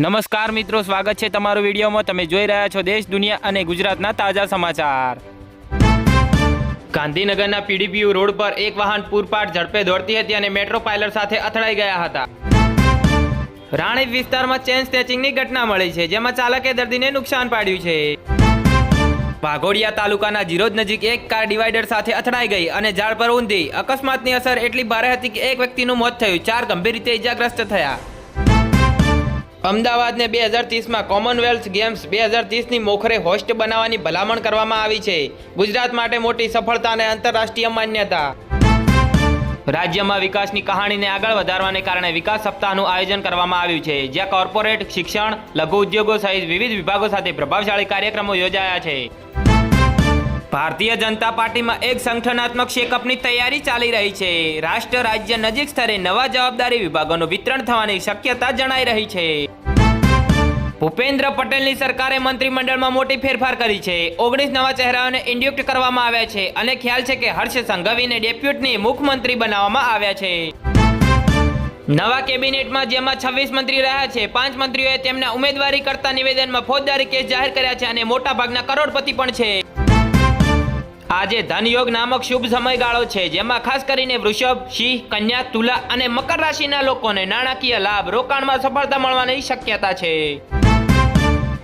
નમસ્કાર મિત્રો, સ્વાગત છે તમારું વિડીયોમાં. તમે જોઈ રહ્યા છો દેશ, દુનિયા અને ગુજરાતના તાજા સમાચાર. ગાંધીનગરના પીડીપીયુ રોડ પર એક વાહન પૂરપાટ ઝડપે દોડતી હતી અને મેટ્રો પાયલટ સાથે અથડાઈ ગયા હતા. રાણીપ વિસ્તારમાં ચેન સ્ટેચિંગની ઘટના મળી છે, જેમાં ચાલકે દર્દીને નુકસાન પાડ્યું છે. વાઘોડિયા તાલુકાના જીરોદ નજીક એક કાર ડિવાઈડર સાથે અથડાઈ ગઈ અને ઝાડ પર ઊંધી. અકસ્માતની અસર એટલી ભારે હતી કે એક વ્યક્તિનું મોત થયું. ચાર ગંભીર રીતે ઇજાગ્રસ્ત થયા. અમદાવાદને બે હજાર ત્રીસમાં કોમનવેલ્થ ગેમ્સ બે હજાર ત્રીસની મોખરે હોસ્ટ બનાવવાની ભલામણ કરવામાં આવી છે. ગુજરાત માટે મોટી સફળતા અને આંતરરાષ્ટ્રીય માન્યતા. રાજ્યમાં વિકાસની કહાણીને આગળ વધારવાને કારણે વિકાસ સપ્તાહનું આયોજન કરવામાં આવ્યું છે, જ્યાં કોર્પોરેટ શિક્ષણ, લઘુ ઉદ્યોગો સહિત વિવિધ વિભાગો સાથે પ્રભાવશાળી કાર્યક્રમો યોજાયા છે. ભારતીય જનતા પાર્ટીમાં એક સંગઠનાત્મક શેકઅપની તૈયારી ચાલી રહી છે. રાષ્ટ્ર રાજ્ય નજીક સ્તરે નવા જવાબદારી વિભાગોનું વિતરણ થવાની શક્યતા જણાઈ રહી છે. ભૂપેન્દ્ર પટેલની સરકારે મંત્રીમંડળમાં મોટી ફેરફાર કરી છે. ઓગણીસ નવા ચહેરાઓને ઇન્ડ્યુક્ટ કરવામાં આવ્યા છે અને ખ્યાલ છે કે હર્ષ સંઘવીને ડેપ્યુટની મુખ્યમંત્રી બનાવવામાં આવ્યા છે. નવા કેબિનેટમાં જેમાં છવ્વીસ મંત્રી રહ્યા છે, પાંચ મંત્રીઓએ તેમના ઉમેદવારી કરતા નિવેદનમાં ફોજદારી કેસ જાહેર કર્યા છે અને મોટા ભાગના કરોડપતિ પણ છે. આજે ધનયોગ નામક શુભ સમયગાળો છે, જેમાં ખાસ કરીને વૃષભ, સિંહ, કન્યા, તુલા અને મકર રાશિના લોકોને નાણાકીય લાભ રોકાણમાં સફળતા મળવાની શક્યતા છે.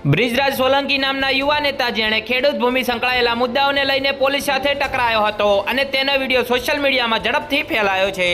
બ્રિજરાજ સોલંકી નામના યુવા નેતા જેણે ખેડૂત ભૂમિ સંકળાયેલા મુદ્દાઓને લઈને પોલીસ સાથે ટકરાયો હતો અને તેનો વીડિયો સોશિયલ મીડિયામાં ઝડપથી ફેલાયો છે.